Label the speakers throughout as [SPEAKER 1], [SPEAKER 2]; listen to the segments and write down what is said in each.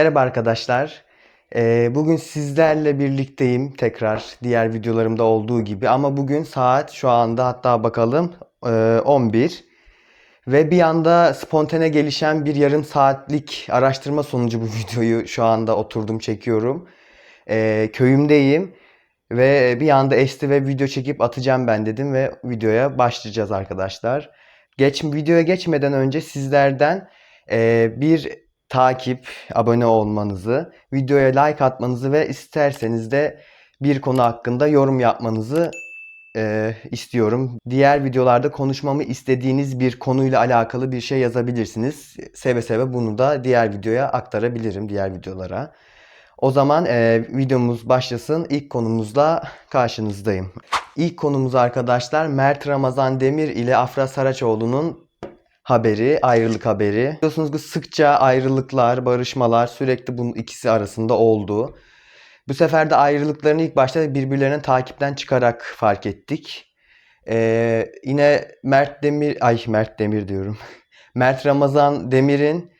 [SPEAKER 1] Merhaba arkadaşlar. Ee, bugün sizlerle birlikteyim tekrar diğer videolarımda olduğu gibi ama bugün saat şu anda hatta bakalım e, 11 ve bir anda spontane gelişen bir yarım saatlik araştırma sonucu bu videoyu şu anda oturdum çekiyorum. Ee, köyümdeyim ve bir anda esti ve video çekip atacağım ben dedim ve videoya başlayacağız arkadaşlar. Geç videoya geçmeden önce sizlerden e, bir takip, abone olmanızı, videoya like atmanızı ve isterseniz de bir konu hakkında yorum yapmanızı e, istiyorum. Diğer videolarda konuşmamı istediğiniz bir konuyla alakalı bir şey yazabilirsiniz. Seve seve bunu da diğer videoya aktarabilirim, diğer videolara. O zaman e, videomuz başlasın. İlk konumuzla karşınızdayım. İlk konumuz arkadaşlar Mert Ramazan Demir ile Afra Saraçoğlu'nun haberi, ayrılık haberi. Biliyorsunuz ki sıkça ayrılıklar, barışmalar sürekli bunun ikisi arasında oldu. Bu sefer de ayrılıklarını ilk başta birbirlerine takipten çıkarak fark ettik. Ee, yine Mert Demir, ay Mert Demir diyorum. Mert Ramazan Demir'in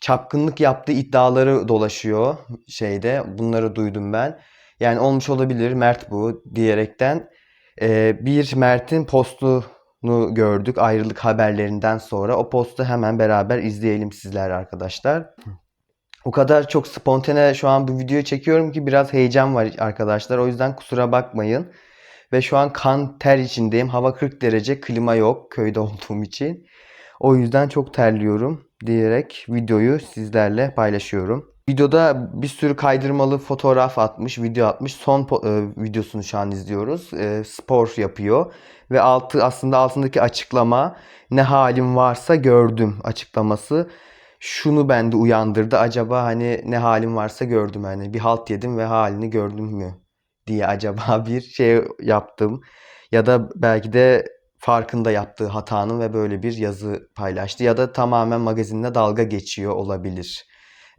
[SPEAKER 1] çapkınlık yaptığı iddiaları dolaşıyor şeyde. Bunları duydum ben. Yani olmuş olabilir Mert bu diyerekten. Ee, bir Mert'in postunu gördük ayrılık haberlerinden sonra. O postu hemen beraber izleyelim sizler arkadaşlar. O kadar çok spontane şu an bu videoyu çekiyorum ki biraz heyecan var arkadaşlar. O yüzden kusura bakmayın. Ve şu an kan ter içindeyim. Hava 40 derece, klima yok köyde olduğum için. O yüzden çok terliyorum diyerek videoyu sizlerle paylaşıyorum. Videoda bir sürü kaydırmalı fotoğraf atmış, video atmış. Son e, videosunu şu an izliyoruz. E, spor yapıyor ve altı aslında altındaki açıklama ne halim varsa gördüm açıklaması. Şunu bende uyandırdı. Acaba hani ne halim varsa gördüm hani bir halt yedim ve halini gördüm mü diye acaba bir şey yaptım. Ya da belki de farkında yaptığı hatanın ve böyle bir yazı paylaştı. Ya da tamamen magazinle dalga geçiyor olabilir.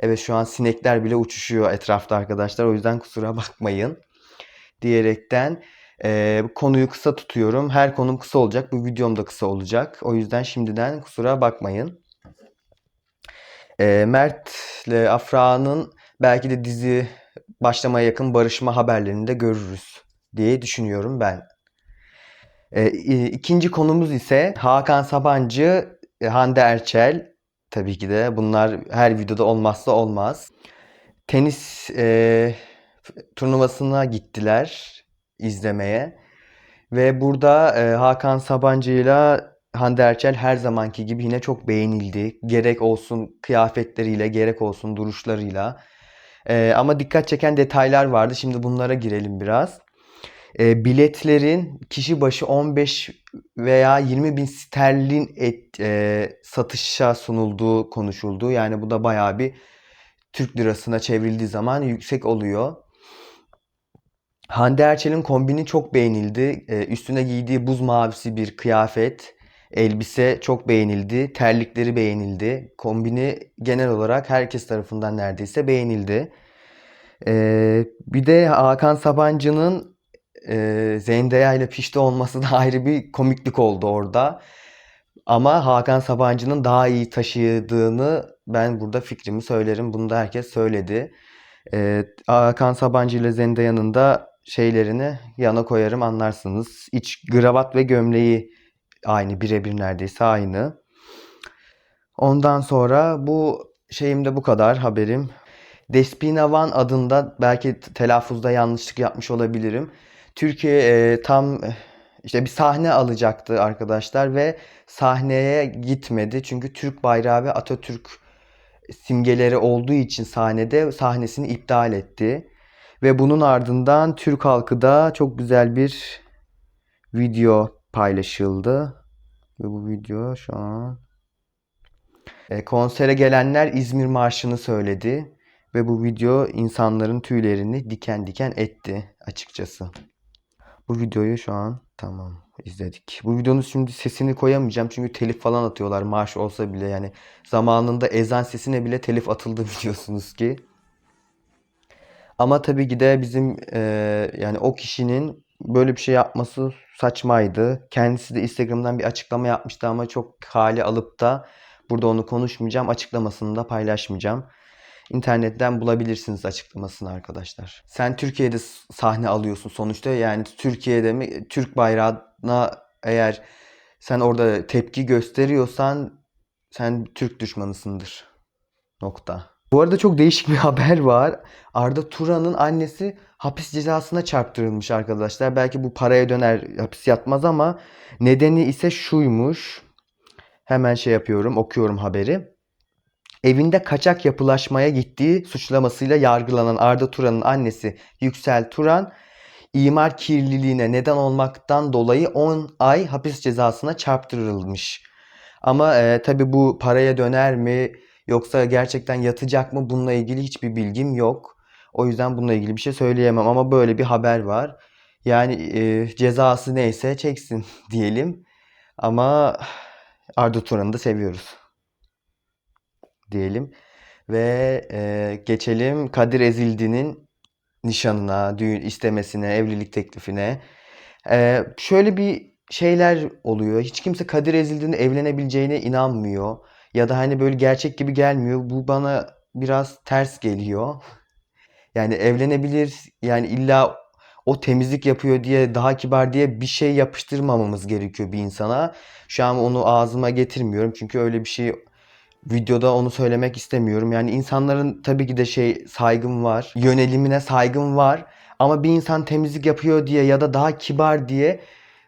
[SPEAKER 1] Evet şu an sinekler bile uçuşuyor etrafta arkadaşlar. O yüzden kusura bakmayın. Diyerekten e, konuyu kısa tutuyorum. Her konum kısa olacak. Bu videom da kısa olacak. O yüzden şimdiden kusura bakmayın. E, Mert ile Afra'nın belki de dizi başlamaya yakın barışma haberlerini de görürüz diye düşünüyorum ben. E, ikinci konumuz ise Hakan Sabancı, Hande Erçel. Tabii ki de bunlar her videoda olmazsa olmaz. Tenis e, turnuvasına gittiler izlemeye. Ve burada e, Hakan Sabancı'yla Hande Erçel her zamanki gibi yine çok beğenildi. Gerek olsun kıyafetleriyle, gerek olsun duruşlarıyla. E, ama dikkat çeken detaylar vardı. Şimdi bunlara girelim biraz. E, biletlerin kişi başı 15 veya 20 bin sterlin et, e, satışa sunulduğu konuşuldu. Yani bu da bayağı bir Türk lirasına çevrildiği zaman yüksek oluyor. Hande Erçel'in kombini çok beğenildi. E, üstüne giydiği buz mavisi bir kıyafet, elbise çok beğenildi. Terlikleri beğenildi. Kombini genel olarak herkes tarafından neredeyse beğenildi. E, bir de Hakan Sabancı'nın e, Zendaya ile pişti olması da ayrı bir komiklik oldu orada. Ama Hakan Sabancı'nın daha iyi taşıdığını ben burada fikrimi söylerim. Bunu da herkes söyledi. Ee, Hakan Sabancı ile Zendaya'nın da şeylerini yana koyarım anlarsınız. İç kravat ve gömleği aynı birebir neredeyse aynı. Ondan sonra bu şeyimde bu kadar haberim. Despina Van adında belki telaffuzda yanlışlık yapmış olabilirim. Türkiye e, tam işte bir sahne alacaktı arkadaşlar ve sahneye gitmedi. Çünkü Türk bayrağı ve Atatürk simgeleri olduğu için sahnede sahnesini iptal etti. Ve bunun ardından Türk halkı da çok güzel bir video paylaşıldı. Ve bu video şu an e, konsere gelenler İzmir Marşı'nı söyledi. Ve bu video insanların tüylerini diken diken etti açıkçası. Bu videoyu şu an tamam izledik. Bu videonun şimdi sesini koyamayacağım çünkü telif falan atıyorlar marş olsa bile yani zamanında ezan sesine bile telif atıldı biliyorsunuz ki. Ama tabii ki de bizim e, yani o kişinin böyle bir şey yapması saçmaydı. Kendisi de Instagram'dan bir açıklama yapmıştı ama çok hale alıp da burada onu konuşmayacağım. Açıklamasını da paylaşmayacağım. İnternetten bulabilirsiniz açıklamasını arkadaşlar. Sen Türkiye'de sahne alıyorsun sonuçta yani Türkiye'de mi Türk bayrağına eğer sen orada tepki gösteriyorsan sen Türk düşmanısındır. Nokta. Bu arada çok değişik bir haber var. Arda Turan'ın annesi hapis cezasına çarptırılmış arkadaşlar. Belki bu paraya döner hapis yatmaz ama nedeni ise şuymuş. Hemen şey yapıyorum, okuyorum haberi. Evinde kaçak yapılaşmaya gittiği suçlamasıyla yargılanan Arda Turan'ın annesi Yüksel Turan, imar kirliliğine neden olmaktan dolayı 10 ay hapis cezasına çarptırılmış. Ama e, tabii bu paraya döner mi yoksa gerçekten yatacak mı bununla ilgili hiçbir bilgim yok. O yüzden bununla ilgili bir şey söyleyemem ama böyle bir haber var. Yani e, cezası neyse çeksin diyelim. Ama Arda Turan'ı da seviyoruz diyelim. Ve e, geçelim Kadir Ezildi'nin nişanına, düğün istemesine, evlilik teklifine. E, şöyle bir şeyler oluyor. Hiç kimse Kadir Ezildi'nin evlenebileceğine inanmıyor. Ya da hani böyle gerçek gibi gelmiyor. Bu bana biraz ters geliyor. Yani evlenebilir. Yani illa o temizlik yapıyor diye daha kibar diye bir şey yapıştırmamamız gerekiyor bir insana. Şu an onu ağzıma getirmiyorum. Çünkü öyle bir şey videoda onu söylemek istemiyorum. Yani insanların tabii ki de şey saygım var. Yönelimine saygım var. Ama bir insan temizlik yapıyor diye ya da daha kibar diye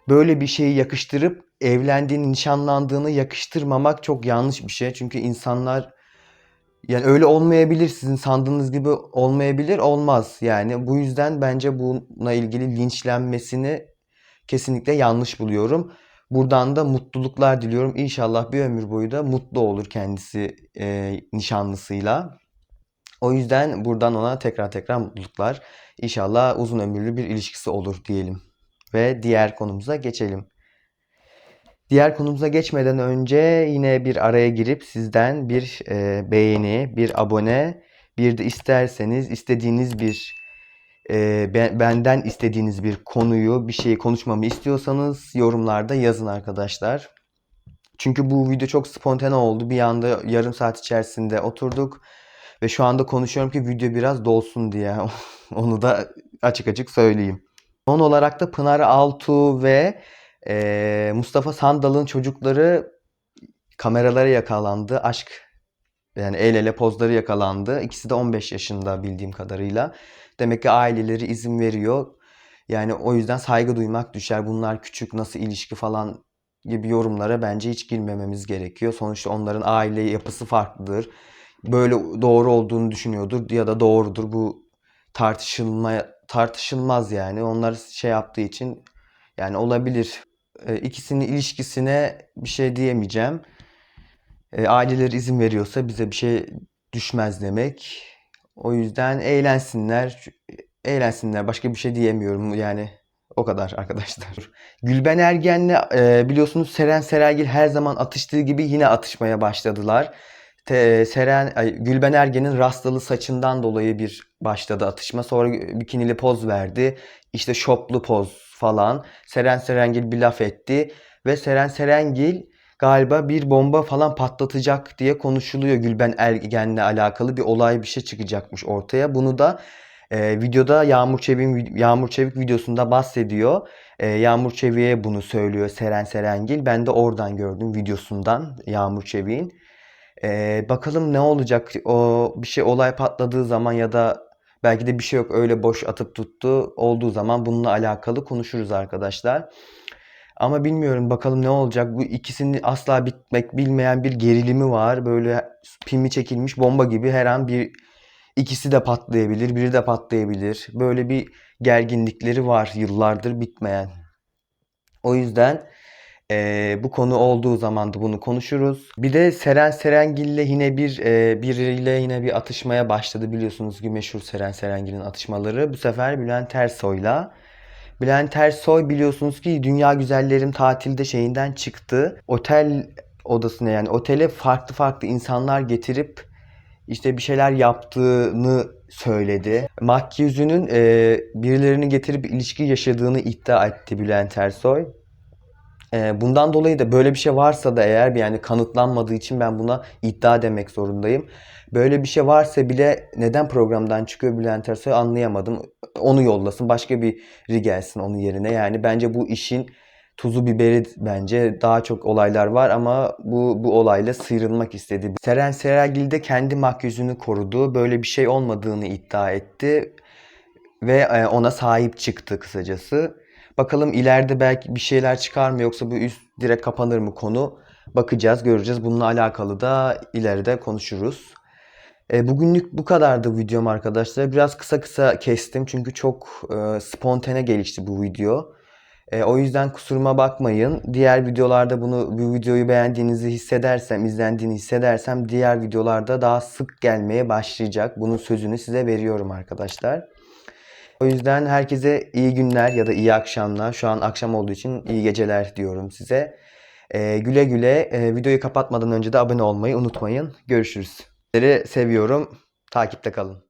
[SPEAKER 1] böyle bir şeyi yakıştırıp evlendiğini, nişanlandığını yakıştırmamak çok yanlış bir şey. Çünkü insanlar yani öyle olmayabilir. Sizin sandığınız gibi olmayabilir. Olmaz yani. Bu yüzden bence bununla ilgili linçlenmesini kesinlikle yanlış buluyorum. Buradan da mutluluklar diliyorum. İnşallah bir ömür boyu da mutlu olur kendisi e, nişanlısıyla. O yüzden buradan ona tekrar tekrar mutluluklar. İnşallah uzun ömürlü bir ilişkisi olur diyelim. Ve diğer konumuza geçelim. Diğer konumuza geçmeden önce yine bir araya girip sizden bir e, beğeni, bir abone, bir de isterseniz istediğiniz bir e, be- benden istediğiniz bir konuyu, bir şeyi konuşmamı istiyorsanız yorumlarda yazın arkadaşlar. Çünkü bu video çok spontane oldu. Bir anda yarım saat içerisinde oturduk ve şu anda konuşuyorum ki video biraz dolsun diye. Onu da açık açık söyleyeyim. Son olarak da Pınar Altuğ ve e, Mustafa Sandal'ın çocukları kameralara yakalandı. Aşk yani el ele pozları yakalandı. İkisi de 15 yaşında bildiğim kadarıyla. Demek ki aileleri izin veriyor. Yani o yüzden saygı duymak düşer. Bunlar küçük nasıl ilişki falan gibi yorumlara bence hiç girmememiz gerekiyor. Sonuçta onların aile yapısı farklıdır. Böyle doğru olduğunu düşünüyordur ya da doğrudur. Bu tartışılma tartışılmaz yani. Onlar şey yaptığı için yani olabilir. E, ikisinin ilişkisine bir şey diyemeyeceğim. E, aileleri izin veriyorsa bize bir şey düşmez demek. O yüzden eğlensinler. Eğlensinler. Başka bir şey diyemiyorum yani. O kadar arkadaşlar. Gülben Ergen'le e, biliyorsunuz Seren Serengil her zaman atıştığı gibi yine atışmaya başladılar. Seren, Gülben Ergen'in rastalı saçından dolayı bir başladı atışma. Sonra bikinili poz verdi. İşte şoplu poz falan. Seren Serengil bir laf etti. Ve Seren Serengil galiba bir bomba falan patlatacak diye konuşuluyor. Gülben Ergen'le alakalı bir olay bir şey çıkacakmış ortaya. Bunu da e, videoda Yağmur Çevik'in Yağmur Çevik videosunda bahsediyor. E, Yağmur Çevik'e bunu söylüyor Seren Serengil. Ben de oradan gördüm videosundan Yağmur Çevik'in. E, bakalım ne olacak? O bir şey olay patladığı zaman ya da belki de bir şey yok öyle boş atıp tuttu olduğu zaman bununla alakalı konuşuruz arkadaşlar. Ama bilmiyorum bakalım ne olacak. Bu ikisinin asla bitmek bilmeyen bir gerilimi var. Böyle pimi çekilmiş bomba gibi her an bir ikisi de patlayabilir, biri de patlayabilir. Böyle bir gerginlikleri var yıllardır bitmeyen. O yüzden eee, bu konu olduğu zaman da bunu konuşuruz. Bir de Seren Serengil'le yine bir eee, biriyle yine bir atışmaya başladı biliyorsunuz ki meşhur Seren Serengil'in atışmaları. Bu sefer Bülent Ersoy'la. Bülent Ersoy biliyorsunuz ki Dünya Güzellerim tatilde şeyinden çıktı. Otel odasına yani otele farklı farklı insanlar getirip işte bir şeyler yaptığını söyledi. Makyüzünün e, birilerini getirip ilişki yaşadığını iddia etti Bülent Ersoy. Ee, bundan dolayı da böyle bir şey varsa da eğer yani kanıtlanmadığı için ben buna iddia demek zorundayım. Böyle bir şey varsa bile neden programdan çıkıyor Bülent Ersoy anlayamadım. Onu yollasın başka biri gelsin onun yerine. Yani bence bu işin tuzu biberi bence daha çok olaylar var ama bu bu olayla sıyrılmak istedi. Seren Serengil de kendi makyözünü korudu. Böyle bir şey olmadığını iddia etti ve e, ona sahip çıktı kısacası. Bakalım ileride belki bir şeyler çıkar mı yoksa bu üst direkt kapanır mı konu? Bakacağız, göreceğiz. Bununla alakalı da ileride konuşuruz. E, bugünlük bu kadardı videom arkadaşlar. Biraz kısa kısa kestim çünkü çok e, spontane gelişti bu video. E, o yüzden kusuruma bakmayın. Diğer videolarda bunu bu videoyu beğendiğinizi hissedersem, izlendiğini hissedersem diğer videolarda daha sık gelmeye başlayacak. Bunun sözünü size veriyorum arkadaşlar. O yüzden herkese iyi günler ya da iyi akşamlar. Şu an akşam olduğu için iyi geceler diyorum size. E, güle güle. E, videoyu kapatmadan önce de abone olmayı unutmayın. Görüşürüz. Sizleri seviyorum. Takipte kalın.